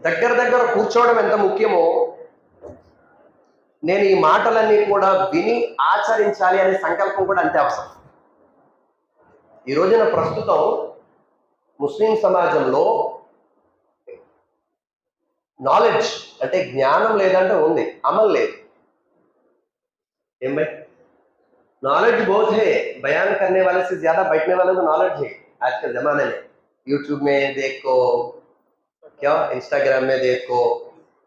దగ్గర దగ్గర కూర్చోవడం ఎంత ముఖ్యమో నేను ఈ మాటలన్నీ కూడా విని ఆచరించాలి అనే సంకల్పం కూడా అంతే అవసరం ఈ రోజున ప్రస్తుతం ముస్లిం సమాజంలో నాలెడ్జ్ అంటే జ్ఞానం లేదంటే ఉంది అమలు లేదు ఏం भाई नॉलेज बहुत है बयान करने वाले से ज्यादा बैठने वाले को नॉलेज है आज के जमाने में यूट्यूब में देखो क्या इंस्टाग्राम में देखो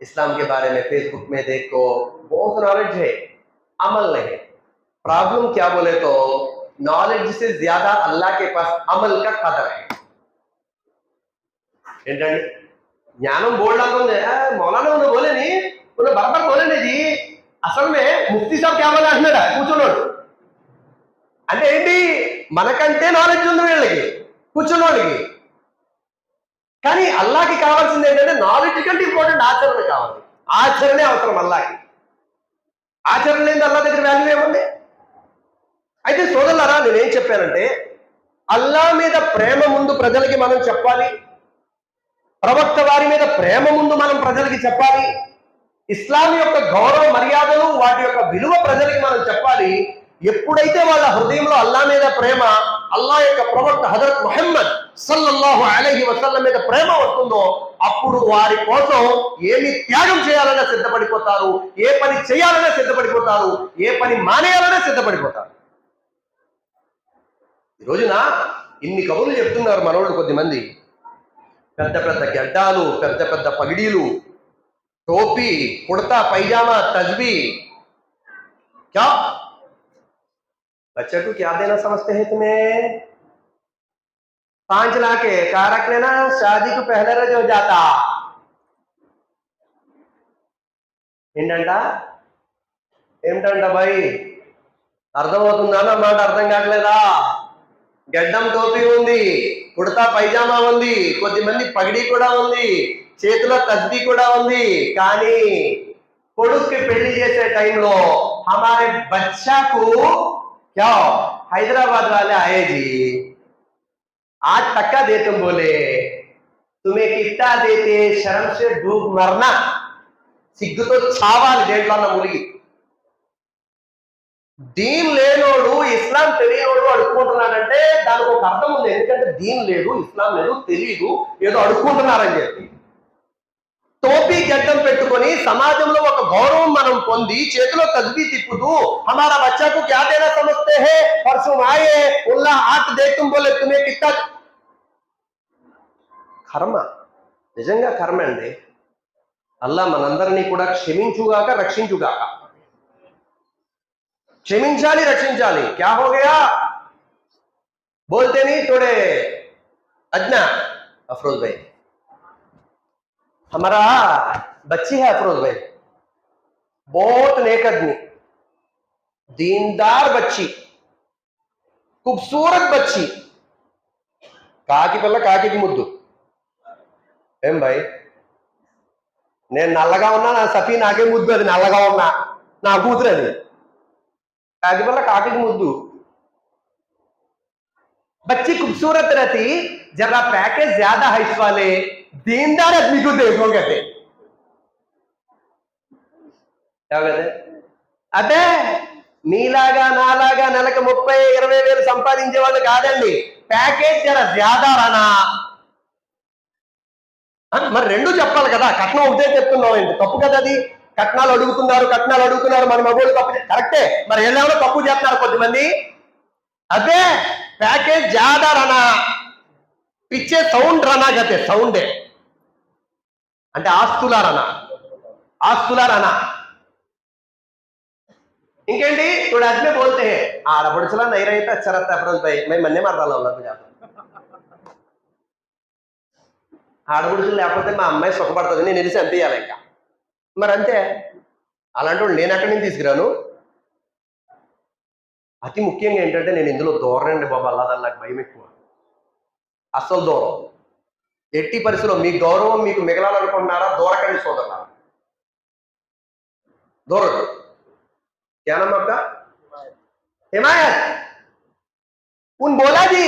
इस्लाम के बारे में फेसबुक में देखो बहुत नॉलेज है अमल नहीं प्रॉब्लम क्या बोले तो नॉलेज से ज्यादा अल्लाह के पास अमल का कदर है ఏంటండి జ్ఞానం బోల్డ్ అంటుంది "ఆ, మౌలానా ఉన్న బోలేని ఉన్న బరబర్ బోలేని జీ అసలు మే ముఫ్తీ సాబ్ క్యా బోలే అంటున్నాడా కూర్చున్నాడు అంటే ఏంటి మనకంటే నాలెడ్జ్ ఉంది వీళ్ళకి కూర్చున్నోళ్ళకి కానీ అల్లాకి కావాల్సింది ఏంటంటే నాలెడ్జ్ కంటే ఇంపార్టెంట్ ఆచరణ కావాలి. ఆచరణే అవసరం అల్లాకి. ఆచరణ లేని అల్లా దగ్గర వాల్యూ ఏముంది? అయితే సోదరులారా నేనేం చెప్పానంటే అల్లా మీద ప్రేమ ముందు ప్రజలకి మనం చెప్పాలి. ప్రవక్త వారి మీద ప్రేమ ముందు మనం ప్రజలకి చెప్పాలి. ఇస్లాం యొక్క గౌరవ మర్యాదలు వాటి యొక్క విలువ ప్రజలకి మనం చెప్పాలి. ఎప్పుడైతే వాళ్ళ హృదయంలో అల్లా మీద ప్రేమ అల్లా యొక్క ప్రవక్త హజరత్ మొహమ్మద్ సల్లల్లాహు అలహి వసల్ల మీద ప్రేమ వస్తుందో అప్పుడు వారి కోసం ఏమి త్యాగం చేయాలన్నా సిద్ధపడిపోతారు ఏ పని చేయాలన్నా సిద్ధపడిపోతారు ఏ పని మానేయాలన్నా సిద్ధపడిపోతారు. ఈ రోజున ఇన్ని కబుర్లు చెప్తున్నారు మనోళ్ళు కొద్దిమంది. పెద్ద పెద్ద గడ్డాలు పెద్ద పెద్ద పగిడీలు టోపీ కుడతా పైజామా తజ్బీ. बच्चे को क्या देना समझते हैं तुम्हें पांच लाख है कहा रख लेना शादी को पहले रोज हो जाता ఏంటంట ఏమిటంట భయ్ అర్థమవుతుందా నా మాట అర్థం కావట్లేదా గడ్డం టోపీ ఉంది కుడతా పైజామా ఉంది కొద్దిమంది పగిడి కూడా ఉంది చేతిలో తస్బీ కూడా ఉంది కానీ కొడుక్కి పెళ్లి చేసే టైంలో हमारे बच्चा को क्या हैदराबाद वाले आए जी आज टक्का दे तुम बोले तुम्हें कितना देते शर्म से डूब मरना సిగ్గుతో చావాలి దేంట్లో అన్న ములిగి దీన్ లేనోడు ఇస్లాం తెలియనోడు అడుక్కుంటున్నాడంటే దానికి ఒక అర్థం ఉంది ఎందుకంటే దీన్ లేదు ఇస్లాం లేదు తెలియదు ఏదో అడుక్కుంటున్నారని చెప్పి टोपी गड्डी समाज में गौरव मन पीत तस्बी तिपतू हमारा बच्चा को क्या देना समझते है? परसों आए उल्ला हाथ दे तुम बोले, तुम्हें कितना कर्म? निजा कर्म अंडे अल्लाह मन अंदर क्षमितुगाक रक्षा क्षमता रक्षा क्या हो गया? बोलते नहीं, थोड़े अज्ञा अफरोज भाई। हमारा बच्ची है अफरोज भाई बहुत नेक आदमी दीनदार बच्ची खूबसूरत बच्ची కాకి పిల్ల కాకి ముద్దు ఏం భాయ్ నేను నల్లగా ఉన్నా నా సఫీ నాకే ముద్దు అది నల్లగా ఉన్నా నా కూతురు అది కాకి పిల్ల కాకి ముద్దు बच्ची खूबसूरत रहती जरा पैकेज ज्यादा है इस वाले दीनदार आदमी को देखो कहते क्या कहते అదే మీలాగా నాలాగా నెలకు ముప్పై ఇరవై వేలు సంపాదించే వాళ్ళు కాదండి ప్యాకేజ్ జర జ్యాదా రానా ఆ, మరి రెండు చెప్పాలి కదా కట్నం ఒకటే చెప్తున్నావు ఏంటి తప్పు కదా అది కట్నాలు అడుగుతున్నారు కట్నాలు అడుగుతున్నారు మన మగోళ్ళు తప్పు చే- కరెక్టే మరి ఏళ్ళెవరో తప్పు చేస్తున్నారు కొద్దిమంది అదే ప్యాకేజ్ జాదా రానా పిచ్చే సౌండ్ రానా గతే సౌండే. అంటే ఆస్తుల రానా. ఆస్తుల రానా. ఇంకేంటి? ఇప్పుడు అద్మే బోల్తే ఆడపడుచులా నైరైతే చరత్ అఫరోజ్ మేము అన్నీ మాట్లాడాలి ఆడపడుచులు లేకపోతే మా అమ్మాయి సుఖపడుతుంది నేను తెలిసి అంతేయాలి ఇంకా. మరి అంతే. అలాంటి వాళ్ళు నేను ఎక్కడి నుంచి తీసుకురాను? అతి ముఖ్యంగా ఏంటంటే నేను ఇందులో దూరండి బాబు అల్లాదని భయం ఎక్కువ. అస్సలు దూరం ఎట్టి పరిస్థితుల్లో మీ గౌరవం మీకు మిగలాలనుకుంటున్నారా దూరకండి సోదరులారా దూరదు क्या नाम आपका हिमायत उन बोला जी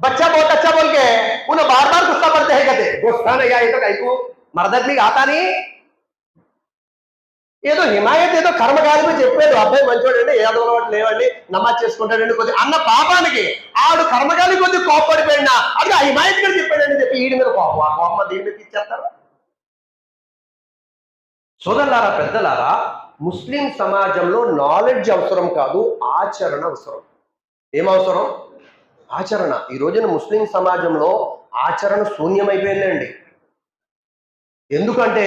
बच्चा बहुत अच्छा बोल के उन्हें बार बार गुस्सा करते हैं कहते गुस्सा नहीं आई तो कहीं को మరదట్నికి ఆతాని ఏదో హిమాయత్ ఏదో కర్మకాలమే చెప్పేది అబ్బాయి మంచోడండి ఏదో అలవాటు లేవండి నమాజ్ చేసుకుంటాడండి కొద్ది అన్న పాపానికి ఆడు కర్మకాలి కొద్ది కోప్పడిపోయినా అది ఆ హిమాయత్ గారు చెప్పాడని చెప్పి ఈడి మీద కోపం. ఆ కోపం దీని మీద ఇచ్చేస్తారు సోదరులారా పెద్దలారా ముస్లిం సమాజంలో నాలెడ్జ్ అవసరం కాదు ఆచరణ అవసరం. ఏం అవసరం? ఆచరణ. ఈ రోజున ముస్లిం సమాజంలో ఆచరణ శూన్యమైపోయిందండి. ఎందుకంటే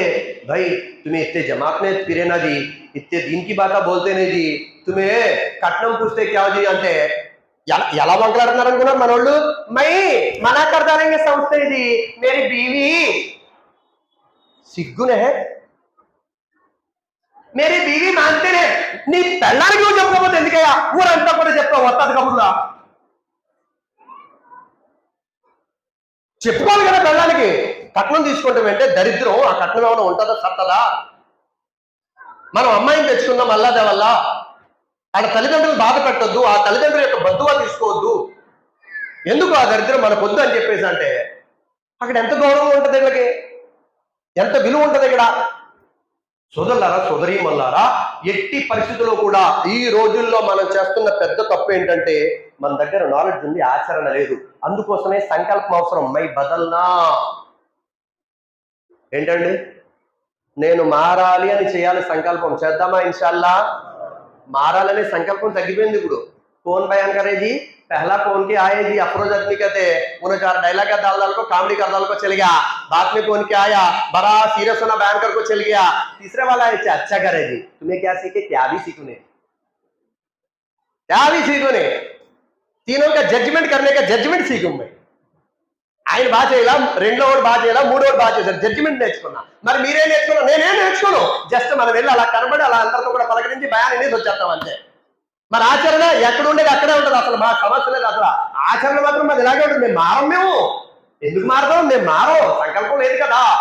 భై तुम्हें इतने जमात में फिरे ना जी इतने दिन की बात बोलते नहीं जी तुम्हें కట్నం పూస్తే క్యా జీ అంటే ఎలా ఎలా మాట్లాడుతున్నారు అనుకున్నారు మనోళ్ళు మై మనా కర్దారంగే సంస్థ ఇది మేరీ బీవీ సిగ్గునే మేరీ బీవీ మాంతేనే నీ పెళ్ళానికి నువ్వు చెప్పకపోతే ఎందుకయ్యా ఊరంతా కూడా చెప్తావు వస్తుంది కబుర్లా చెప్పుకోవాలి కదా పెళ్ళానికి కట్నం తీసుకుంటే అంటే దరిద్రం ఆ కట్నం ఏమైనా ఉంటుందా సత్తదా? మనం అమ్మాయిని తెచ్చుకుందాం అల్లాదే వల్ల ఆడ తల్లిదండ్రులు బాధ పెట్టొద్దు ఆ తల్లిదండ్రుల యొక్క బంధువా తీసుకోవద్దు. ఎందుకు ఆ దరిద్రం మన పొద్దు అని చెప్పేసి అంటే అక్కడ ఎంత గౌరవం ఉంటుంది వీళ్ళకి ఎంత విలువ ఉంటుంది ఇక్కడ? సోదరులారా సోదరి మల్లారా ఎట్టి పరిస్థితుల్లో కూడా ఈ రోజుల్లో మనం చేస్తున్న పెద్ద తప్పు ఏంటంటే మన దగ్గర నాలెడ్జ్ ఉంది ఆచరణ లేదు. అందుకోసమే సంకల్పం అవసరం. మై బదల్నా. ఏంటండి నేను మారాలి అని చేయాలి సంకల్పం చేద్దామా ఇన్షాల్లా మారాలనే సంకల్పం తగ్గిపోయింది ఇప్పుడు कौन बयान करे जी पहला कौन के आए जी अफरोज आदमी कहते उन्हें चार डायलॉग का दाल दाल को कॉमेडी कर दाल को चल गया बाद में कौन के आया बड़ा सीरियस होना बयान कर को चल गया तीसरे वाला है "अच्छा, अच्छा करे जी तुम्हें क्या सीखे क्या भी सीखने क्या भी सीखने तीनों का जजमेंट करने का जजमेंट सीखूं मैं ఆయన బాగా చేయాలా రెండో వాడు బాగా చేయాలా మూడో వాడు బాగా చేశారు జడ్జిమెంట్ నేర్చుకున్నా. మరి మీరే నేర్చుకున్నా నేనేం నేర్చుకోను. జస్ట్ మనం వెళ్ళి అలా కనబడి అలా అందరితో కూడా పలకరించి భయాన్ని అనేది వచ్చేస్తాం అంతే. మరి ఆచరణ ఎక్కడ ఉండేది అక్కడే ఉంటుంది అసలు. మా సమస్య లేదు అసలు. ఆచరణ మాత్రం మాది ఇలాగే ఉంటుంది. మేము మారం మేము. ఎందుకు మారదాం మేము మారం. సంకల్పం లేదు కదా.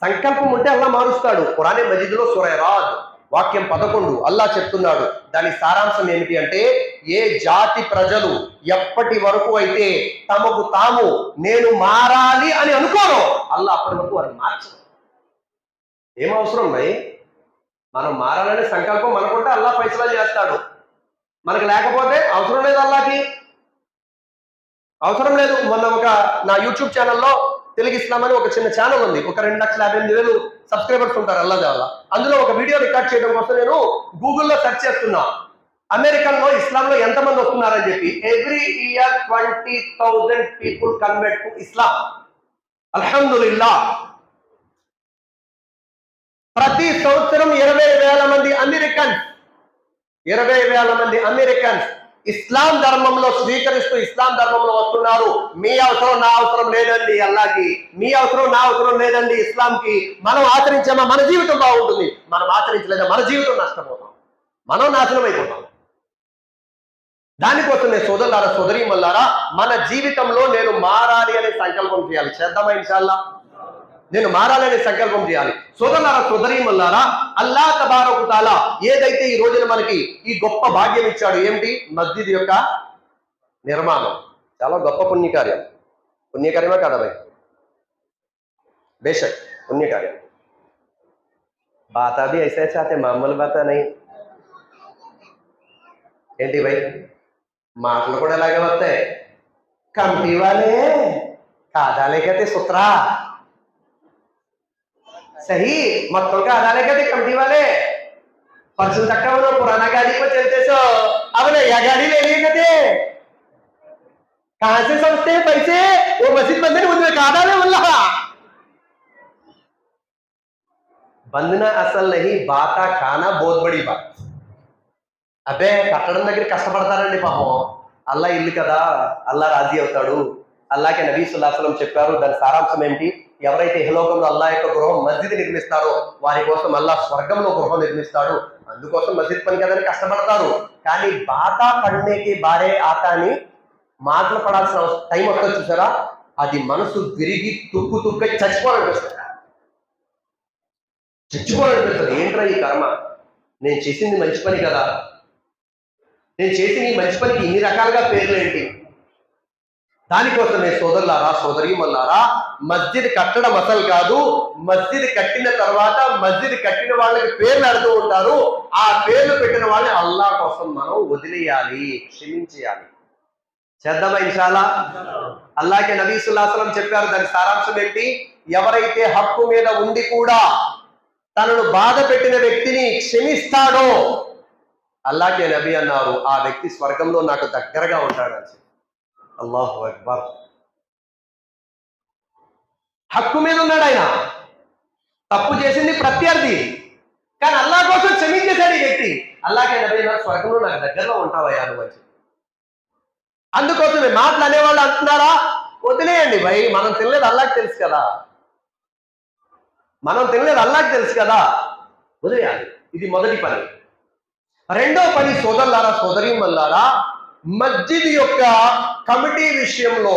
సంకల్పం ఉంటే అలా మారుస్తాడు. పురాణే మజిద్లో సురయరాజ్ వాక్యం పదకొండు. అల్లా చెప్తున్నాడు. దాని సారాంశం ఏమిటి అంటే ఏ జాతి ప్రజలు ఎప్పటి వరకు అయితే తమకు తాము నేను మారాలి అని అనుకోను అల్లా అప్పటి వరకు వారిని మార్చరు ఏం అవసరం భయ్ మనం మారాలనే సంకల్పం మనకుంటే అల్లా ఫైసలా చేస్తాడు. మనకు లేకపోతే అవసరం లేదు అల్లాకి. అవసరం లేదు. మొన్న ఒక నా యూట్యూబ్ ఛానల్లో తెలుగు ఇస్లాం అని ఒక చిన్న ఛానల్ ఉంది. ఒక రెండు లక్షల యాభై ఎనిమిది వేలు సబ్స్క్రైబర్స్ ఉంటారు అల్లా అందులో ఒక వీడియో రికార్డ్ చేయడం కోసం నేను గూగుల్లో సెర్చ్ చేస్తున్నా. అమెరికన్లో ఇస్లాం లో ఎంతమంది వస్తున్నారని చెప్పి every year twenty thousand people convert to Islam. అల్హమ్దుల్లా ప్రతి సంవత్సరం ఇరవై వేల మంది అమెరికన్స్. ఇరవై వేల మంది అమెరికన్స్. ఇస్లాం ధర్మంలో స్వీకరిస్తూ ఇస్లాం ధర్మంలో వస్తున్నారు. మీ అవసరం నా అవసరం లేదండి అల్లాకి. మీ అవసరం నా అవసరం లేదండి ఇస్లాంకి. మనం ఆచరించామా? మన జీవితం బాగుంటుంది. మనం ఆచరించలేదా? మన జీవితం నష్టపోతాం. మనం నాశనం అయిపోతాం. దానికోసమే సోదరులారా సోదరి మల్లారా మన జీవితంలో నేను మారాలి అనే సంకల్పం చేయాలి. చేద్దామా ఇన్షాల్లా? నేను మారాలనే సంకల్పం చేయాలి సోదరులారా సోదరీమల్లారా అల్లా తబారకు తాలా ఏదైతే ఈ రోజున మనకి ఈ గొప్ప భాగ్యం ఇచ్చాడు ఏమిటి మస్జిద్ యొక్క నిర్మాణం చాలా గొప్ప పుణ్యకార్యం పుణ్యకార్యమే కాదా భయ్ బేషక్ పుణ్యకార్యం బాతా भी ऐसे चाहते మామూలు బాతా नहीं ఏంటి భయ్ మాటలు కూడా ఇలాగే వస్తాయి కమిటీ వాళ్ళే కాదా లేకపోతే సుత్రా सही मक्तों का आधा लेकर थे कमटी वाले परसों तक का वो लोग पुराना गाड़ी पर चलते सो अब नया गाड़ी ले लिए कहते कहां से समझते हैं पैसे वो मस्जिद बंद है मुझे कहा था बोला बंदना असल नहीं बाता खाना बहुत बड़ी बात అబ్బే కట్టడం దగ్గర కష్టపడతారండి పాపం అల్లా ఇల్లు కదా అల్లా రాజీ అవుతాడు అల్లాకే నబీ సుల్లాసలం చెప్పారు దాని సారాంశం ఏమిటి ఎవరైతే ఇహలోకంలో అల్లా యొక్క గృహం మస్జిద్ నిర్మిస్తారో వారి కోసం అల్లా స్వర్గంలో గృహం నిర్మిస్తాడు. అందుకోసం మస్జిద్ పని కదని కష్టపడతారు. కానీ బాత పడనేకి బారే ఆతాని మాటలు పడాల్సిన టైం వస్తుంది చూసారా? అది మనసు విరిగి తుక్కు తుక్క చచ్చిపోవాలనిపిస్తుంది. చచ్చిపోవాలనిపిస్తుంది. ఏంట్రా ఈ కర్మ? నేను చేసింది మంచి పని కదా. నేను చేసిన ఈ మంచి పనికి ఇన్ని రకాలుగా పేర్లు ఏంటి? దానికోసమే సోదరులారా సోదరిమల్లారా మస్జిద్ కట్టడం అసలు కాదు మస్జిద్ కట్టిన తర్వాత మస్జిద్ కట్టిన వాళ్ళకి పేర్లు అడుగుతూ ఉంటారు. ఆ పేర్లు పెట్టిన వాళ్ళని అల్లా కోసం మనం వదిలేయాలి క్షమించేయాలి. చేద్దామా ఇన్షాలా అల్లాకే నబీసుల్లాసలం చెప్పారు దాని సారాంశం ఏంటి? ఎవరైతే హక్కు మీద ఉండి కూడా తనను బాధ పెట్టిన వ్యక్తిని క్షమిస్తాడో అల్లాకే నబీ అన్నారు ఆ వ్యక్తి స్వర్గంలో నాకు దగ్గరగా ఉంటాడని చెప్పి. అల్లాహు అక్బర్. హక్కు మీద ఉన్నాడు ఆయన. తప్పు చేసింది ప్రత్యర్థి. కానీ అల్లా కోసం క్షమించేశాడు ఈ వ్యక్తి. అల్లాకే నబీ అన్నారు స్వర్గంలో నాకు దగ్గరలో ఉంటావయ్యా నువ్వు అని అందుకోసమే మాటలు అనేవాళ్ళు అంటున్నారా? వదిలేయండి భయ్ మనం తినలేదు అల్లాకి తెలుసు కదా. మనం తినలేదు అల్లాకి తెలుసు కదా. వదిలేయాలి. ఇది మొదటి పని. రెండో పని సోదరులారా సోదరీమల్లారా మస్జిద్ యొక్క కమిటీ విషయంలో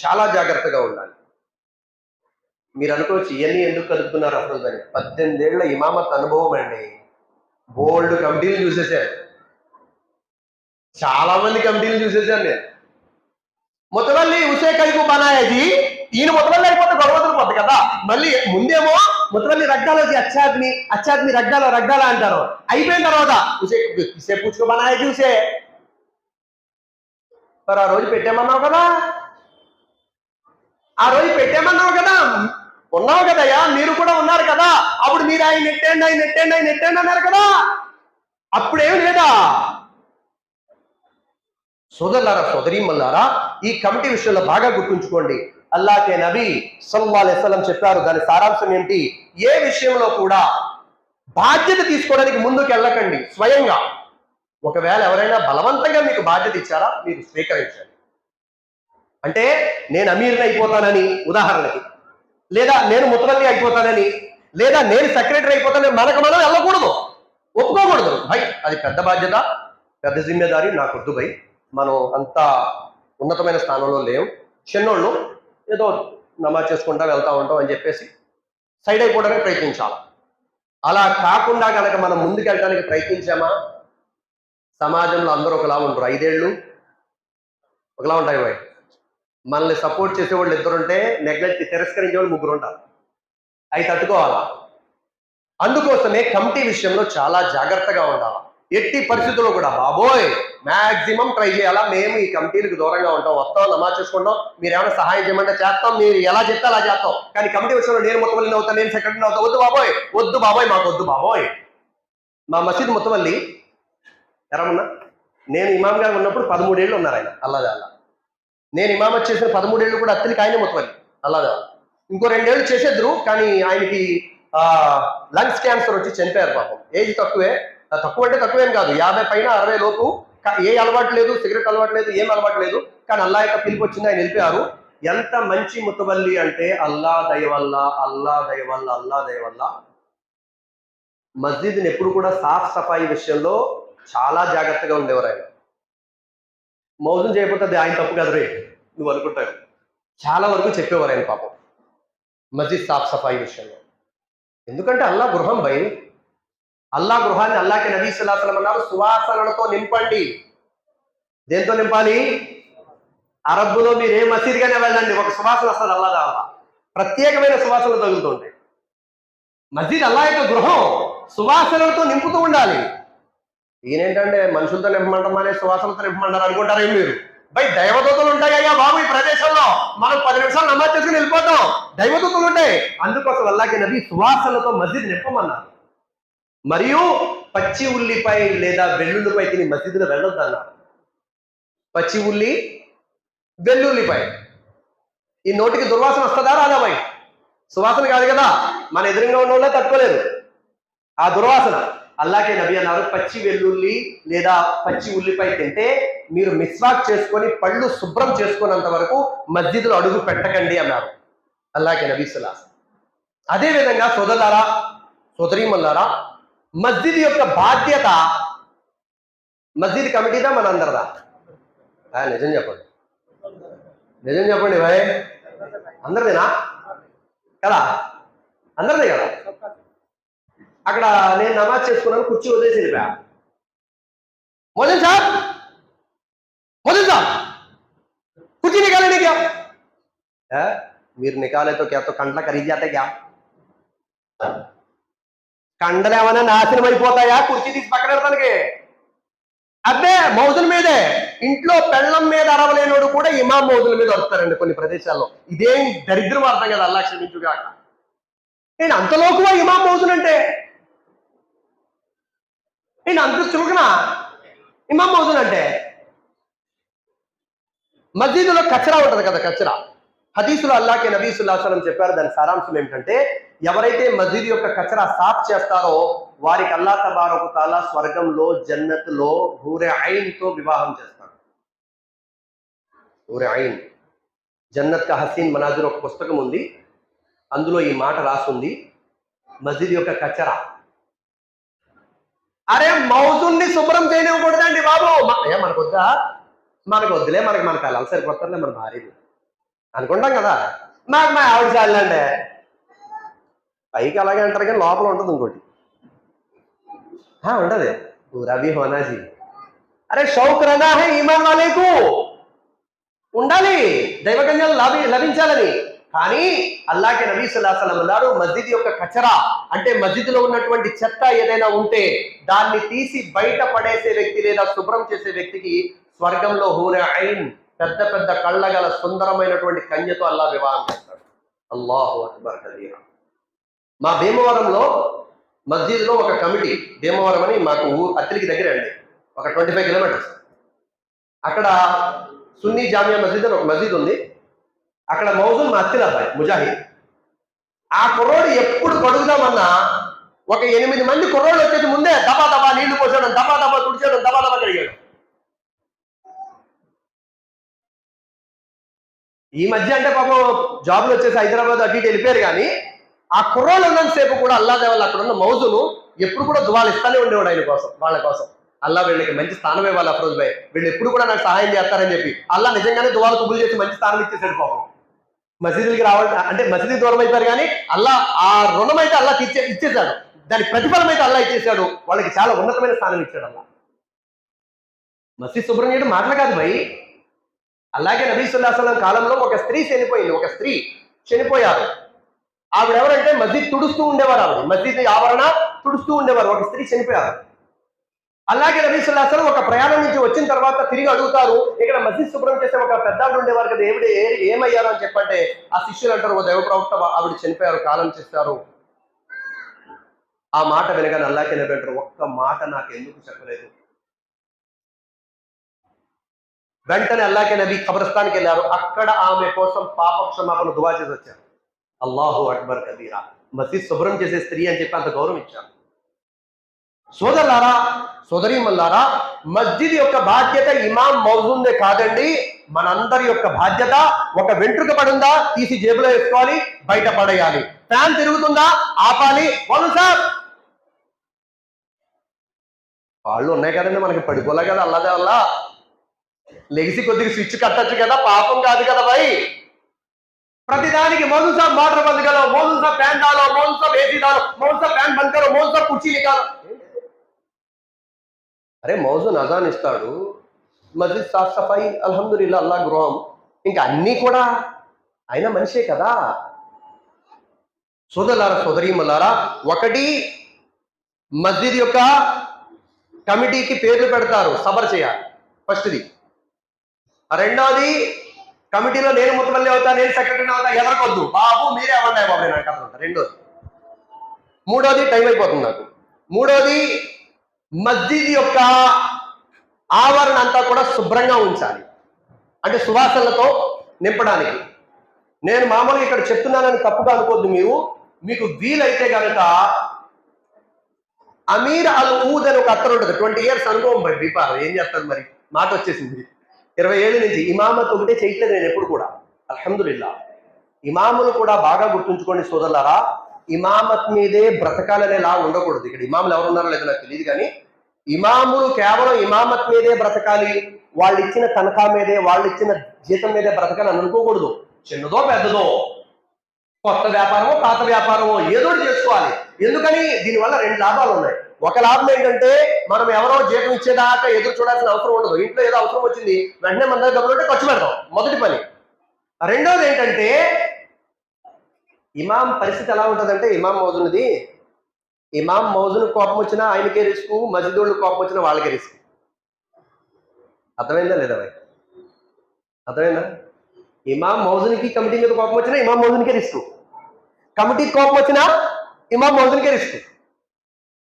చాలా జాగ్రత్తగా ఉండాలి. మీరు అనుకోవచ్చు ఇవన్నీ ఎందుకు కలుపుతున్నారు అసలు దాన్ని? పద్దెనిమిదేళ్ళ ఇమామత్ అనుభవం అండి. బోల్డ్ కమిటీలు చూసేసారు చాలా మంది కమిటీలు చూసేసాను నేను. ముతవల్లి ఉసే కైకు బనాయది ఈయన ముతవల్లి అయిపోతే గొడవతులు పోతుంది కదా? మళ్ళీ ముందేమో ముతవల్లి రగ్గాలోకి అచ్చాద్ని అచ్చాద్మి రగ్గాల రగ్గాల అంటారు. అయిపోయిన తర్వాత ఉసే ఉసే పూచుకో బనాయది ఉసే మరి ఆ రోజు పెట్టామన్నావు కదా? ఆ రోజు పెట్టామన్నావు కదా? ఉన్నావు కదయ్యా మీరు కూడా ఉన్నారు కదా. అప్పుడు మీరు ఆయన నెట్టండి ఆయన నెట్టండి ఆయన నెట్టండి అన్నారు కదా? అప్పుడేం లేదా? సోదరులారా సోదరీమల్లారా ఈ కమిటీ విషయంలో బాగా గుర్తుంచుకోండి. అల్లాకే నబీ సల్లా అలైస్లం చెప్పారు దాని సారాంశం ఏంటి ఏ విషయంలో కూడా బాధ్యత తీసుకోవడానికి ముందుకు వెళ్ళకండి స్వయంగా. ఒకవేళ ఎవరైనా బలవంతంగా మీకు బాధ్యత ఇచ్చారా మీరు స్వీకరించండి అంటే నేను అమీర్ని అయిపోతానని ఉదాహరణకి లేదా నేను ముత్తవల్లి అయిపోతానని లేదా నేను సెక్రటరీ అయిపోతానని మనకు మనం వెళ్ళకూడదు ఒప్పుకోకూడదు. భయ్ అది పెద్ద బాధ్యత పెద్ద జిమ్మేదారి నాకు వద్దు భయ్. మనం అంత ఉన్నతమైన స్థానంలో లేవు. చిన్నోళ్ళు ఏదో నమాజ్ చేసుకుంటా వెళ్తా ఉంటాం అని చెప్పేసి సైడ్ అయిపోవడానికి ప్రయత్నించాలి? అలా కాకుండా కనుక మనం ముందుకు వెళ్ళడానికి ప్రయత్నించామా? సమాజంలో అందరూ ఒకలా ఉంటారు ఐదేళ్ళు ఒకలా ఉంటాయి బాయ్. మనల్ని సపోర్ట్ చేసేవాళ్ళు ఇద్దరుంటే నెగ్లెక్ట్ తిరస్కరించే వాళ్ళు ముగ్గురు ఉంటారు. అవి తట్టుకోవాలా? అందుకోసమే కమిటీ విషయంలో చాలా జాగ్రత్తగా ఉండాలి? ఎట్టి పరిస్థితుల్లో కూడా బాబోయ్! మాక్సిమం ట్రై చేయాలా? మేము ఈ కమిటీలకు దూరంగా ఉంటాం. వస్తాం నమాజ్ చేసుకుంటాం. మీరు ఏమైనా సహాయం చేయమంటే చేస్తాం. మీరు ఎలా చెప్తే అలా చేస్తాం. కానీ కమిటీ విషయంలో నేను ముత్తవల్లిని అవుతాను నేను సెక్రటరీని అవుతా వద్దు బాబోయ్! వద్దు బాబోయ్! మాకు వద్దు బాబోయ్! మా మసీద్ ముత్తవల్లి ఎరమన్నా? నేను ఇమామ్గా ఉన్నప్పుడు పదమూడేళ్ళు ఉన్నారు ఆయన అల్లాదే అల్లా నేను ఇమామత్ చేసిన పదమూడేళ్ళు కూడా అత్తలికి ఆయనే మొత్తం అల్లాదే ఇంకో రెండేళ్ళు చేసేద్దరు కానీ ఆయనకి లంగ్స్ క్యాన్సర్ వచ్చి చనిపోయారు పాపం. ఏజ్ తక్కువే తక్కువ అంటే తక్కువేం కాదు యాభై పైన అరవై లోపు ఏ అలవాటు లేదు సిగరెట్ అలవాటు లేదు ఏం అలవాటు లేదు కానీ అల్లా యొక్క పిలుపు వచ్చింది ఆయన వెళ్ళిపోయారు. ఎంత మంచి ముతవల్లి అంటే అల్లా దయవల్ల అల్లా దయవల్ల అల్లా దయవల్ల. మస్జిద్ని ఎప్పుడు కూడా సాఫ్ సఫాయి విషయంలో చాలా జాగ్రత్తగా ఉండేవారు ఆయన. మౌజం చేయకపోతే ఆయన తప్పు కదరే. నువ్వు అనుకుంటావు చాలా వరకు చెప్పేవారు ఆయన పాపం. మస్జిద్ సాఫ్ సఫాయి విషయంలో. ఎందుకంటే అల్లా గృహం భయ. అల్లా గృహాన్ని అల్లాకి నబీ సల్లాహం అన్నారు సువాసనలతో నింపండి. దేంతో నింపాలి? అరబ్బులో మీరు ఏ మసీదుగానే వెళ్ళండి. ఒక సువాసన వస్తుంది అల్లా దావా ప్రత్యేకమైన సువాసనలు తగులుతుంటాయి మస్జిద్ అల్లా యొక్క గృహం. సువాసనలతో నింపుతూ ఉండాలి. ఈయనేంటంటే మనుషులతో నింపమంటాం అనే సువాసనతో నింపమంటారు ఏం మీరు? బై దైవదూతలు ఉంటాయ్యా బాబు ఈ ప్రదేశంలో. మనం పది నిమిషాలు నమాజ్ చేసుకుని వెళ్ళిపోతాం. దైవదూతలు ఉంటాయి అందుకోసం అల్లాకి నబీ సువాసనలతో మస్జిద్ నింపమన్నారు. మరియు పచ్చి ఉల్లిపై లేదా వెల్లుల్లిపై తిని మసీదులో వెళ్ళొద్దు అన్నారు. పచ్చి ఉల్లి వెల్లుల్లిపై ఈ నోటికి దుర్వాసన వస్తుందా రాదా భయ్ సువాసన కాదు కదా. మన ఎదురుగా ఉన్న వాళ్ళే తట్టుకోలేదు ఆ దుర్వాసన. అల్లాకే నబి అన్నారు పచ్చి వెల్లుల్లి లేదా పచ్చి ఉల్లిపాయ తింటే మీరు మిస్వాక్ చేసుకొని పళ్ళు శుభ్రం చేసుకున్నంత వరకు మస్జిద్లో అడుగు పెట్టకండి అన్నారు. అల్లాకే నబీ సులాస్ అదే విధంగా సోదరులారా సోదరీమల్లారా మస్జిద్ యొక్క బాధ్యత మస్జిద్ కమిటీదా మన అందరిదా? నిజం చెప్పండి. నిజం చెప్పండి భయ్. అందరిదేనా? కదా? అందరిదే కదా? అక్కడ నేను నమాజ్ చేసుకున్నాను కుర్చీ వదిలేసి వెళ్ళిపోయా. మొదలు సార్? మొదలు సార్? కుర్చీ నికాలే నీకు. మీరు నికాలేతో वीर కండ్ల ఖరీదు क्या तो కండలు ఏమైనా నాశనం అయిపోతాయా? కుర్చీ తీసి పక్కన పెడతానికి. అదే మౌజుల మీదే. ఇంట్లో పెళ్ళం మీద అరవలేనోడు కూడా ఇమాం మౌజుల మీద వస్తారండి కొన్ని ప్రదేశాల్లో. ఇదేం దరిద్రం అర్థం కదా అల్లా క్షమించుగా నేను అంతలోకువా ఇమాం మౌజులు అంటే నేను అంత చురుకునా? ఇమాం అవుతుందంటే మసీదులో కచరా ఉంటుంది కదా కచరా. హదీసులో అల్లాకి నబీసుల్లాసలం చెప్పారు దాని సారాంశం ఏమిటంటే ఎవరైతే మసీద్ యొక్క కచరా సాఫ్ చేస్తారో వారికి అల్లా తబారకు తాలా స్వర్గంలో జన్నత్లో హూరే ఐన్తో వివాహం చేస్తారు. హూరే ఐన్. జన్నత్ కా హసీన్ మనాజుర్ ఒక పుస్తకం ఉంది. అందులో ఈ మాట రాసుంది మసీద్ యొక్క కచరా. అరే మౌజుల్ని శుభ్రం చేయనివ్వకూడదండి బాబు. ఏ మనకు వద్దా మనకు వద్దులే మనకి మన పిల్లలు సరిపోతారులే మన భార్యలు. అనుకుంటాం కదా. నాకు మా ఆవిడ చాలండి. పైకి అలాగే అంటారు కానీ లోపల ఉంటుంది ఇంకోటి. ఉండదు రవి హోనాజీ. అరే షౌక్ రనా హే ఈమాన్ వాలేకు. ఉండాలి. దైవకన్యాలు లభి లభించాలని. కానీ అల్లాకి నబీ సల్లాహం అన్నారు మస్జిద్ యొక్క కచరా అంటే మస్జిద్లో ఉన్నటువంటి చెత్త ఏదైనా ఉంటే దాన్ని తీసి బయట పడేసే వ్యక్తి లేదా శుభ్రం చేసే వ్యక్తికి స్వర్గంలో హూరే ఐన్ పెద్ద పెద్ద కళ్ళ గల సుందరమైనటువంటి కన్యతో అల్లా వివాహం చేస్తాడు. అల్లాహు అక్బర్ మా భీమవరంలో మస్జిద్లో ఒక కమిటీ భీమవరం అని మాకు ఊరు అత్తిలికి దగ్గర అండి ఒక ట్వంటీ ఫైవ్ కిలోమీటర్స్. అక్కడ సున్నీ జామియా మస్జిద్ అని ఒక మస్జిద్ ఉంది. అక్కడ మౌజుల్ మా అత్తిల అబ్బాయి ముజాహిద్. ఆ కుర్రోడు ఎప్పుడు కడుగుదామన్నా ఒక ఎనిమిది మంది కుర్రోడు వచ్చేసి ముందే దబా దబా నీళ్ళు పోసాడు దబా దబా తుడిచాడు దబా దబా కడిగాడు ఈ మధ్య అంటే పాపం జాబ్లు వచ్చేసి హైదరాబాద్ అటు ఇటు వెళ్ళిపోయారు కానీ ఆ కుర్రోళ్ళు ఉన్నంతసేపు కూడా అల్లా దేవాళ్ళు అక్కడ ఉన్న మౌజును ఎప్పుడు కూడా దువాలు ఇస్తానే ఉండేవాడు ఆయన కోసం వాళ్ళ కోసం. అల్లా వీళ్ళకి మంచి స్థానం ఇవ్వాలి అఫ్రోజ్ భాయ్. వీళ్ళు ఎప్పుడు కూడా నాకు సహాయం చేస్తారని చెప్పి అల్లా నిజంగానే దువాలు కుబులు చేసి మంచి స్థానం ఇచ్చేసాడు పాపం. మసీదులకి రావాలి అంటే మసీదు దూరం అయిపోయారు కానీ అల్లా ఆ రుణం అయితే అల్లా తీర్చే ఇచ్చేశాడు. దాని ప్రతిఫలం అయితే అల్లా ఇచ్చేశాడు. వాళ్ళకి చాలా ఉన్నతమైన స్థానం ఇచ్చాడు అల్లా. మసీద్ శుభ్రం చేయడం మాటలు కాదు భయ్. అలాగే నబీ సుల్లాహం కాలంలో ఒక స్త్రీ చనిపోయింది. ఒక స్త్రీ చనిపోయారు. ఆవిడ ఎవరంటే మస్జిద్ తుడుస్తూ ఉండేవారు ఆవిడ. మస్జిద్ ఆవరణ తుడుస్తూ ఉండేవారు. ఒక స్త్రీ చనిపోయారు. అలాగే నబీ సుల్లాసలు ఒక ప్రయాణం నుంచి వచ్చిన తర్వాత తిరిగి అడుగుతారు ఇక్కడ మసీద్ శుభ్రం చేసే ఒక పెద్ద ఉండేవారు కదా ఏమిటి ఏమయ్యారు అని చెప్పంటే ఆ శిష్యులు అంటారు ఓ దైవ ప్రవక్త ఆవిడ చనిపోయారు కాలం చేస్తారు. ఆ మాట వినగానే అల్లాకి నిలబెట్టారు. ఒక్క మాట నాకు ఎందుకు చెప్పలేదు? వెంటనే అల్లాకే నబీ కబ్రస్థానికి వెళ్ళారు. అక్కడ ఆమె కోసం పాప క్షమాపణ దువా చేసి వచ్చారు. అల్లాహు అక్బర్ కబీరా. మసీద్ శుభ్రం చేసే స్త్రీ అని చెప్పి అంత గౌరవం ఇచ్చారు. సోదరులారా సోదరిమల్లారా మస్జిద్ యొక్క బాధ్యత ఇమాం మౌజుందే కాదండి. మనందరి యొక్క బాధ్యత ఒక వెంట్రుక పడుందా తీసి జేబులో వేసుకోవాలి బయట పడేయాలి. ఫ్యాన్ తిరుగుతుందా ఆపాలి వాళ్ళు సార్. వాళ్ళు ఉన్నాయి కదండి మనకి పడుకోలే కదా అల్లదే అల్లా. లెగిసి కొద్దిగా స్విచ్ కట్టచ్చు కదా పాపం కాదు కదా భయ్. ప్రతిదానికి మోదన్ సార్ మోటార్ బంద్ కదా మోదన్ సార్ ఫ్యాన్ కాలో మోదన్ సార్ ఏసీ కాలో మోదన్ సార్ ఫ్యాన్ బంద్ కాలో మోదన్ సార్ కుర్చీ కాలో అరే మౌజున్ అజాన్ ఇస్తాడు. మస్జిద్ సాఫ్ సఫాయి అల్హమ్దుల్లా అల్లా గృహం ఇంకా అన్నీ కూడా ఆయన మనిషే కదా. సోదరులారా సోదరీమలారా ఒకటి మస్జిద్ యొక్క కమిటీకి పేర్లు పెడతారు సబర్ చేయాలి. ఫస్ట్ది. రెండోది కమిటీలో నేను ముత్తమల్లి అవుతా నేను సెక్రటరీ అవుతా ఎదరకొద్దు బాబు మీరే అవ్వండి బాబు నేను కథ రెండోది. మూడోది టైం అయిపోతుంది నాకు. మూడోది మస్జిద్ యొక్క ఆవరణ అంతా కూడా శుభ్రంగా ఉంచాలి. అంటే సువాసనలతో నింపడానికి. నేను మామూలుగా ఇక్కడ చెప్తున్నానని తప్పుగా అనుకోద్దు మీరు. మీకు వీలైతే కనుక అమీర్ అల్ ఊద్ అని ఒక అత్తరు ఉంటుంది. ట్వంటీ ఇయర్స్ అనుభవం మరి దీపాలు. ఏం చేస్తారు మరి? మాట వచ్చేసింది. ఇరవై ఏళ్ళ నుంచి ఇమామత్ ఒకటే చేయట్లేదు నేను ఎప్పుడు కూడా. అల్హమ్దుల్లా ఇమాములు కూడా బాగా గుర్తుంచుకోండి సోదరులారా. ఇమామత్ మీదే బ్రతకాలనేలా ఉండకూడదు. ఇక్కడ ఇమాములు ఎవరున్నారో లేదో నాకు తెలియదు కానీ ఇమాములు కేవలం ఇమామత్ మీదే బ్రతకాలి వాళ్ళు ఇచ్చిన తనఖా మీదే వాళ్ళు ఇచ్చిన జీతం మీదే బ్రతకాలి అని అనుకోకూడదు. చిన్నదో పెద్దదో కొత్త వ్యాపారమో పాత వ్యాపారమో ఏదో చేసుకోవాలి. ఎందుకని? దీనివల్ల రెండు లాభాలు ఉన్నాయి. ఒక లాభం ఏంటంటే మనం ఎవరో జీతం ఇచ్చేదాకా ఎదురు చూడాల్సిన అవసరం ఉండదు. ఇంట్లో ఏదో అవసరం వచ్చింది వెంటనే మన దగ్గర డబ్బులు ఉంటే ఖర్చు పెడతాం. మొదటి పని. రెండోది ఏంటంటే ఇమాం పరిస్థితి ఎలా ఉంటుందంటే ఇమాం మౌజునిది ఇమాం మౌజును కోపం వచ్చినా ఆయనకే రిస్క్ మజిదోళ్ళు కోపం వచ్చినా వాళ్ళకే రిస్క్. అర్థమైందా లేదా భాయ్ అర్థమైందా? ఇమాం మౌజునికి కమిటీ మీద కోపం వచ్చినా ఇమాం మౌజునికే రిస్క్. కమిటీకి కోపం వచ్చినా ఇమాం మౌజునికే రిస్క్.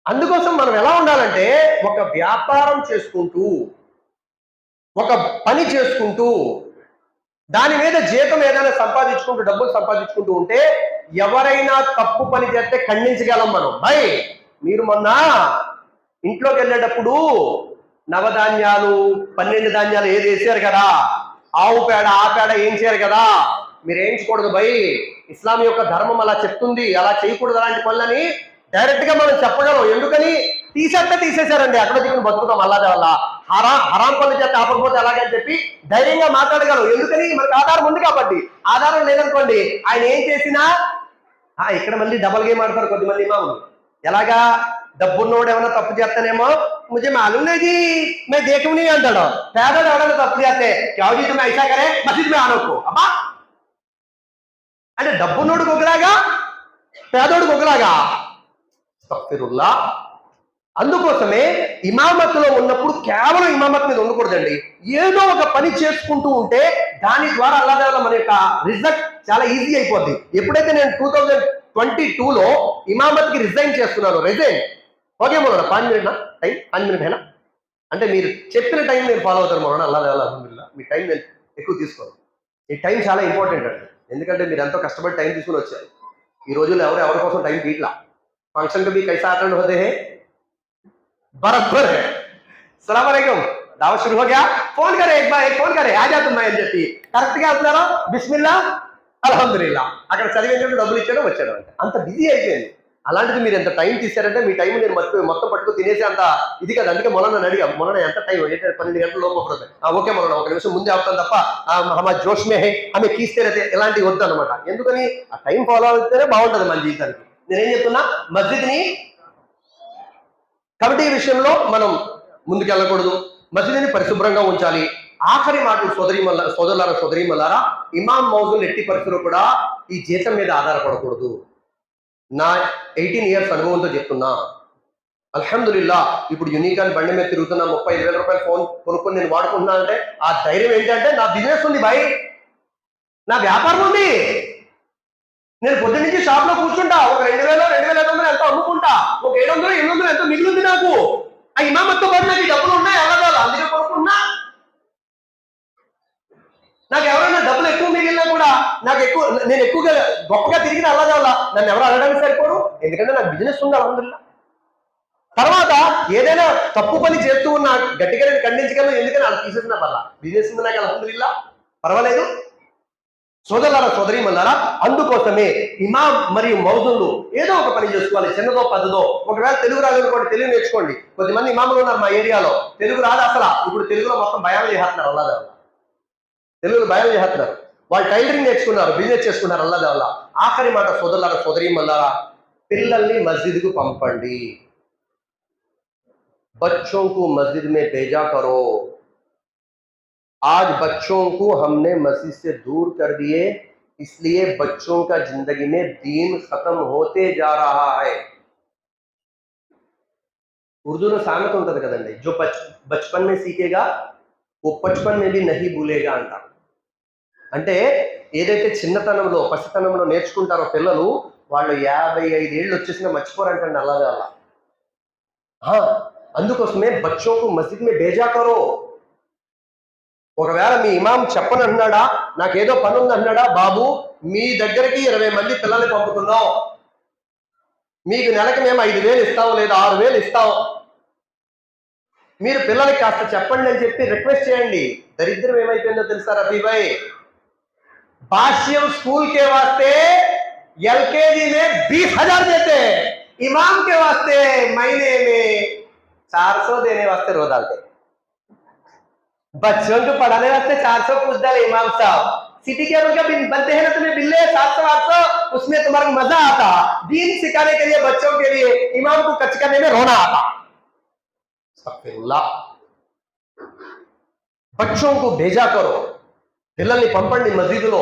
అందుకోసం మనం ఎలా ఉండాలంటే ఒక వ్యాపారం చేసుకుంటూ ఒక పని చేసుకుంటూ దాని మీద జీతం ఏదైనా సంపాదించుకుంటూ డబ్బులు సంపాదించుకుంటూ ఉంటే ఎవరైనా తప్పు పని చేస్తే ఖండించగలం మనం. భయ్ మీరు మొన్న ఇంట్లోకి వెళ్ళేటప్పుడు నవధాన్యాలు పన్నెండు ధాన్యాలు ఏది వేసారు కదా? ఆవు పేడ ఆ పేడ ఏం చేయరు కదా? మీరు వేయించకూడదు భయ్ ఇస్లాం యొక్క ధర్మం అలా చెప్తుంది. అలా చేయకూడదు అలాంటి పనులని డైరెక్ట్గా మనం చెప్పగలం. ఎందుకని? తీసేస్తే తీసేశారండి. అక్కడ దిగుని బతుకుతాం. అల్లాదే వల్ల హరా హరాం పనుల చేత ఆపకపోతే అలాగని చెప్పి ధైర్యంగా మాట్లాడగలవు. ఎందుకని? మనకు ఆధారం ఉంది కాబట్టి. ఆధారం లేదనుకోండి ఆయన ఏం చేసినా ఇక్కడ మళ్ళీ డబల్ గేమ్ ఆడతారు కొద్దిమంది మామూలు ఎలాగా? డబ్బున్నోడు ఏమైనా తప్పు చేస్తానేమో? ముందు मालूम नहीं जी అంటాడు. పేదలు ఎవడన్నా తప్పు చేస్తే క్యావజీ तुम्हें ऐसा करे मस्जिद में అబ్బా! అంటే డబ్బున్నోడు ఒకలాగా పేదోడు ఒకలాగా తప్పిరుల్లా అందుకోసమే ఇమామత్లో ఉన్నప్పుడు కేవలం ఇమామత్ మీద ఉండకూడదండి. ఏదో ఒక పని చేసుకుంటూ ఉంటే దాని ద్వారా అల్లాదాల మన యొక్క రిజల్ట్ చాలా ఈజీ అయిపోద్ది. ఎప్పుడైతే నేను టూ థౌజండ్ ట్వంటీ టూలో ఇమామత్కి రిజైన్ చేస్తున్నాను రిజైన్ ఓకే మొన్న పాన్ మినిట్ టైం? పాన్ మినిట్ అయినా అంటే మీరు చెప్పిన టైం నేను ఫాలో అవుతారు మొన్న అల్లా అల్హమ్దుల్లా మీ టైం నేను ఎక్కువ తీసుకోను. ఈ టైం చాలా ఇంపార్టెంట్ అండి. ఎందుకంటే మీరు ఎంతో కష్టపడి టైం తీసుకుని వచ్చారు. ఈ రోజుల్లో ఎవరు ఎవరి కోసం టైం ఫంక్షన్ ఫంక్షన్కి మీకు కైసా ఆటలు హోదే बराबर है सलाम अलैकुम दावत शुरू हो गया फोन करे एक बार एक फोन करे आ जा तुम అని చెప్పి కరెక్ట్ గా అవుతున్నారా బిస్మిల్లా అల్హమ్దుల్లా అక్కడ చదివేటప్పుడు డబ్బులు ఇచ్చాడు వచ్చాడు అంటే అంత బిజీ అయిపోయింది అలాంటిది మీరు ఎంత టైం తీశారంటే మీ టైం నేను మర్చిపోయి మొత్తం పట్టుకు తినేసి అంత ఇది కదా అందుకే మొన్న నన్ను అడిగా మొన్న ఎంత టైం ఏంటంటే పన్నెండు గంటల లోపు ఒకటి అవుతుంది. ఆ, ఓకే మొన్న ఒక నిమిషం ముందే అవుతాం తప్ప హమా జోష్ మే హే ఆమె కీస్తే ఎలాంటివి వద్దు అనమాట ఎందుకని ఆ టైం ఫాలో అవుతేనే బాగుంటది మన జీవితానికి నేనేం చెప్తున్నా మస్జిద్ కాబట్టి ఈ విషయంలో మనం ముందుకెళ్ళకూడదు. మసీదుని పరిశుభ్రంగా ఉంచాలి. ఆఖరి మాటలు సోదరి మల్ల సోదరులారా సోదరి మల్లారా ఇమాం మౌజుల్ ఎట్టి పరిస్థితుల్లో కూడా ఈ జీతం మీద ఆధారపడకూడదు. నా ఎయిటీన్ ఇయర్స్ అనుభవంతో చెప్తున్నా. అల్హమ్దుల్లా ఇప్పుడు యూనికాన్ బండి మీద తిరుగుతున్నా ముప్పై ఐదు వేల రూపాయలు ఫోన్ కొనుక్కొని నేను వాడుకుంటున్నా అంటే ఆ ధైర్యం ఏంటంటే నా బిజినెస్ ఉంది భాయ్ నా వ్యాపారం ఉంది. నేను పొద్దు నుంచి షాప్లో కూర్చుంటా. ఒక రెండు వేలు రెండు వేల ఐదు వందలు ఎంతో అమ్ముకుంటా. ఒక ఏడు వందలు ఎనిమిది వందలు ఎంతో మిగిలింది నాకు. ఆ ఇమామత్తో పాటు నాకు డబ్బులు ఉన్నాయి ఎలాగాలి అందుకే కొనుక్కున్నా నాకు ఎవరైనా డబ్బులు ఎక్కువ మిగిలినా కూడా నాకు ఎక్కువ నేను ఎక్కువగా గొప్పగా తిరిగిన అల్లగాల నన్ను ఎవరు అడగడానికి సరిపోరు? ఎందుకంటే నాకు బిజినెస్ ఉంది అలహందుల్లా తర్వాత ఏదైనా తప్పు పని చేస్తూ ఉన్నా గట్టిగా నేను ఖండించగలను ఎందుకని అలా తీసేసిన పర్లా. బిజినెస్ ఉంది నాకు అలహందుల్లా పర్వాలేదు. సోదరులారా సోదరిమన్నారా అందుకోసమే ఇమాం మరియు మౌజులు ఏదో ఒక పని చేసుకోవాలి. చిన్నదో పెద్దదో. ఒకవేళ తెలుగు రాదనుకోండి తెలుగు నేర్చుకోండి. కొద్దిమంది ఇమాములు ఉన్నారు మా ఏరియాలో. తెలుగు రాదు అసలు. ఇప్పుడు తెలుగులో మొత్తం భయాలు చేస్తున్నారు అల్లాదే వల్ల తెలుగులో భయాలు చేస్తున్నారు. వాళ్ళు టైలరింగ్ నేర్చుకున్నారు బిజినెస్ చేసుకున్నారు అల్లాదే వల్ల ఆఖరి మాట చోదరీ మల్లారా పిల్లల్ని మస్జిద్కు పంపండి. బచ్చోకు మస్జిద్ మే భేజా కరో आज बच्चों को हमने मस्जिद से दूर कर दिए इसलिए बच्चों का जिंदगी में दीन खत्म होते जा रहा है ఉర్దూలో సామెత ఉంటది కదండి జో Butch Bachpan May సీకేగా oh Bachpan may be నహీ భూలేగా అంటారు అంటే ఏదైతే చిన్నతనంలో పసితనంలో నేర్చుకుంటారో పిల్లలు వాళ్ళు యాభై ఐదేళ్ళు వచ్చేసినా మర్చిపోరంటండి అలాగే అలా ఆ, అందుకోసమే బచ్చోకు మస్జిద్ మే భేజా కరో ఒకవేళ మీ ఇమాం చెప్పని అన్నాడా నాకేదో పని ఉంది అన్నాడా బాబు మీ దగ్గరికి ఇరవై మంది పిల్లల్ని పంపుతున్నాం మీకు నెలకి మేము ఐదు వేలు ఇస్తాం లేదా ఆరు వేలు ఇస్తాం మీరు పిల్లలకి కాస్త చెప్పండి అని చెప్పి రిక్వెస్ట్ చేయండి దరిద్రం ఏమైపోయిందో తెలుసా రఫీభాయ్ भाष्यम स्कूल के वास्ते एलकेजी में बीस हजार देते हैं इमाम के वास्ते महीने में चार सौ देने वास्ते रो डालते हैं। बच्चों को पढ़ाने वास्ते चार सौ पूछ डाले इमाम साहब सिटी के उनका बिल बनते हैं ना तुम्हें बिल्ले सात सौ आठ सौ उसमें तुम्हारा मजा आता दीन सिखाने के लिए बच्चों के लिए इमाम को कच करने में रोना आता अस्तगफिरुल्लाह। बच्चों को भेजा करो పిల్లల్ని పంపండి మసీదులో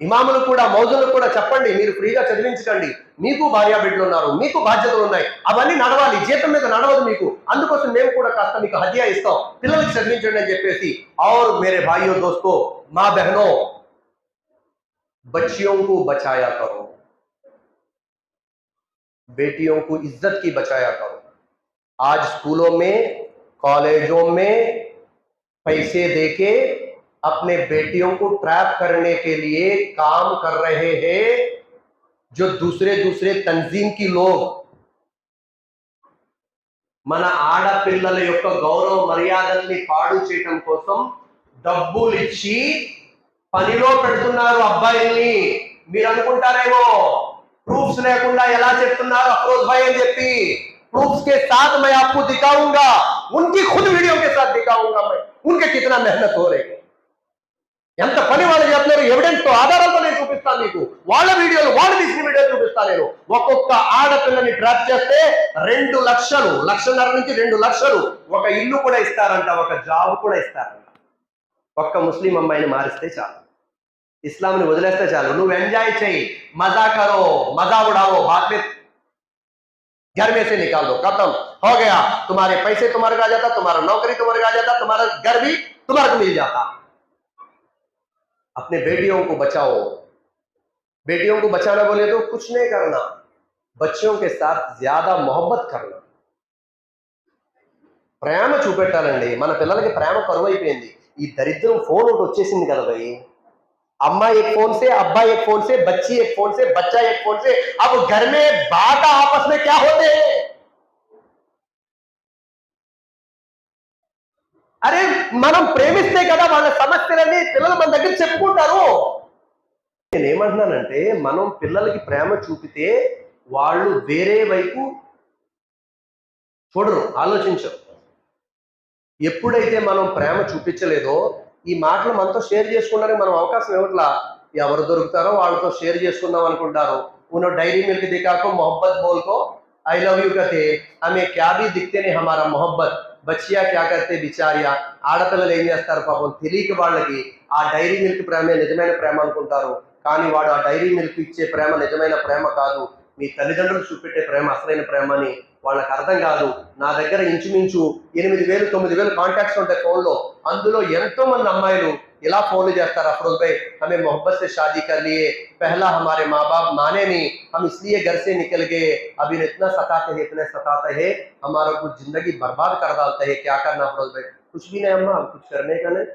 ఇమాములు కూడా మౌజులు కూడా చెప్పండి మీరు ఫ్రీగా చదివించకండి మీకు భార్యా బిడ్డలు ఉన్నారు మీకు బాధ్యతలు ఉన్నాయి అవన్నీ నడవాలి జీతం మీద నడవదు మీకు అందుకోసం మేము కూడా కాస్త మీకు హద్యా ఇస్తాం పిల్లలకి చదివించండి అని చెప్పేసి और मेरे भाइयों दोस्तों माँ बहनों बच्चियों को बचाया करो बेटियों को इज्जत की बचाया करो आज स्कूलों में कॉलेजों में पैसे देके अपने बेटियों को ट्रैप करने के लिए काम कर रहे हैं जो दूसरे दूसरे तंजीम की लोग మన ఆడపిల్లల యొక్క గౌరవ మర్యాదల్ని పాడు చేయటం కోసం డబ్బులు ఇచ్చి పనిలో పెడుతున్నారు అబ్బాయిల్ని మీరు అనుకుంటారేమో ప్రూఫ్స్ లేకుండా ఎలా చెప్తున్నారు అఫరోజ్ భాయ్ అని చెప్పి प्रूफ्स के साथ मैं आपको दिखाऊंगा उनकी खुद वीडियो के साथ दिखाऊंगा मैं उनके कितना मेहनत हो रही है ఎంత పని వాళ్ళు చెప్తున్నారు ఎవిడెన్స్ తో ఆధారాలతో నేను చూపిస్తాను మీకు వాళ్ళ వీడియోలు వాళ్ళు తీసిన వీడియోలు చూపిస్తాను నేను ఒక్కొక్క ఆడపిల్లని ట్రాప్ చేస్తే రెండు లక్షలు లక్షన్నర నుంచి రెండు లక్షలు ఒక ఇల్లు కూడా ఇస్తారంట ఒక జాబ్ కూడా ఇస్తారంట ఒక్క ముస్లిం అమ్మాయిని మారిస్తే చాలు ఇస్లాంని వదిలేస్తే చాలు నువ్వు ఎంజాయ్ చేయి మజా కరో మజా ఉడావో బాత్ में घर में से निकाल दो खत्म हो गया तुम्हारे पैसे तुम्हारे को आ जाता तुम्हारा नौकरी तुम्हारे को आ जाता तुम्हारा घर भी तुम्हारे को मिल जाता अपने बेटियों को बचाओ बेटियों को बचाना बोले तो कुछ नहीं करना बच्चों के साथ ज्यादा मोहब्बत करना ప్రేమ చూపెట్టాలండి మన పిల్లలకి ప్రేమ కరువైపోయింది ఈ దరిద్రం ఫోన్ ఒకటి వచ్చేసింది కదా భయ్ अम्मा एक फोन से अब्बा एक फोन से बच्ची एक फोन से बच्चा एक फोन से अब घर में बात आपस में क्या होते हैं అరే మనం ప్రేమిస్తే కదా వాళ్ళ సమస్యలన్నీ పిల్లలు మన దగ్గర చెప్పుకుంటారు నేను ఏమంటున్నానంటే మనం పిల్లలకి ప్రేమ చూపితే వాళ్ళు వేరే వైపు చూడరు ఆలోచించరు ఎప్పుడైతే మనం ప్రేమ చూపించలేదో ఈ మాటలు మనతో షేర్ చేసుకోవడానికి మనం అవకాశం ఇవ్వట్లా ఎవరు దొరుకుతారో వాళ్ళతో షేర్ చేసుకుందాం అనుకుంటారు उन्हों डायरी मिल्क दिखा को मोहब्बत बोल को आई लव यू कहते हमें क्या भी दिखते नहीं हमारा मोहब्बत బచ్చియా క్యాకర్తే బిచారియా? ఆడపిల్లలు ఏం చేస్తారు పాపం? తెలియక వాళ్ళకి ఆ డైరీ మిల్క్ ప్రేమే నిజమైన ప్రేమ అనుకుంటారు. కానీ వాడు ఆ డైరీ మిల్క్ ఇచ్చే ప్రేమ నిజమైన ప్రేమ కాదు. మీ తల్లిదండ్రులు చూపెట్టే ప్రేమ అసలైన ప్రేమ అని వాళ్ళకి అర్థం కాదు. నా దగ్గర ఇంచుమించు ఎనిమిది వేలు తొమ్మిది వేలు కాంటాక్ట్స్ ఉంటాయి ఫోన్లో అందులో ఎంతో మంది అమ్మాయిలు ఇలా ఫోన్లు చేస్తారు अफरोज भाई हमें मोहब्बत से शादी कर लिए पहला हमारे माँ बाप माने नहीं हम इसलिए घर से निकल गए अब इन्हें इतना सताते हैं इतने सताते हैं हमारा कुछ जिंदगी बर्बाद कर डालते हैं क्या करना अफरोज भाई कुछ भी नहीं अम्मा हम कुछ करने का नहीं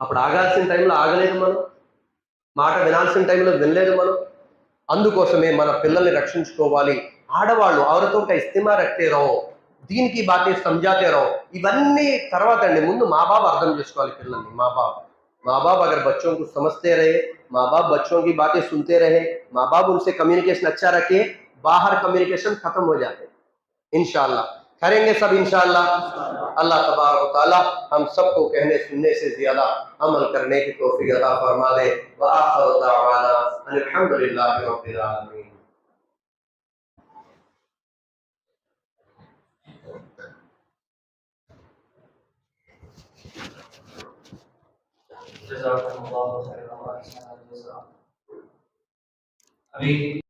అప్పుడు ఆగాల్సిన టైంలో ఆగలేదు మనం మాట వినాల్సిన టైంలో వినలేదు మనం అందుకోసమే మన పిల్లల్ని రక్షించుకోవాలి ఆడవాళ్ళు ఔరతో का ఇస్తిమా రక్తే రహో దీనికి బాతే సంజాతే రహో ఇవన్నీ తర్వాత అండి ముందు మా బాబు అర్థం చేసుకోవాలి పిల్లల్ని మా బాబు माँ बाप अगर बच्चों को समझते रहे माँ बाप बच्चों की बातें सुनते रहे माँ बाप उनसे कम्युनिकेशन अच्छा रखे बाहर कम्युनिकेशन खत्म हो जाते इनशाला करेंगे सब इनशाला अल्लाह तबारक व ताला हम सबको कहने सुनने से ज्यादा अमल करने की तौफीक अता फरमा दे व अभी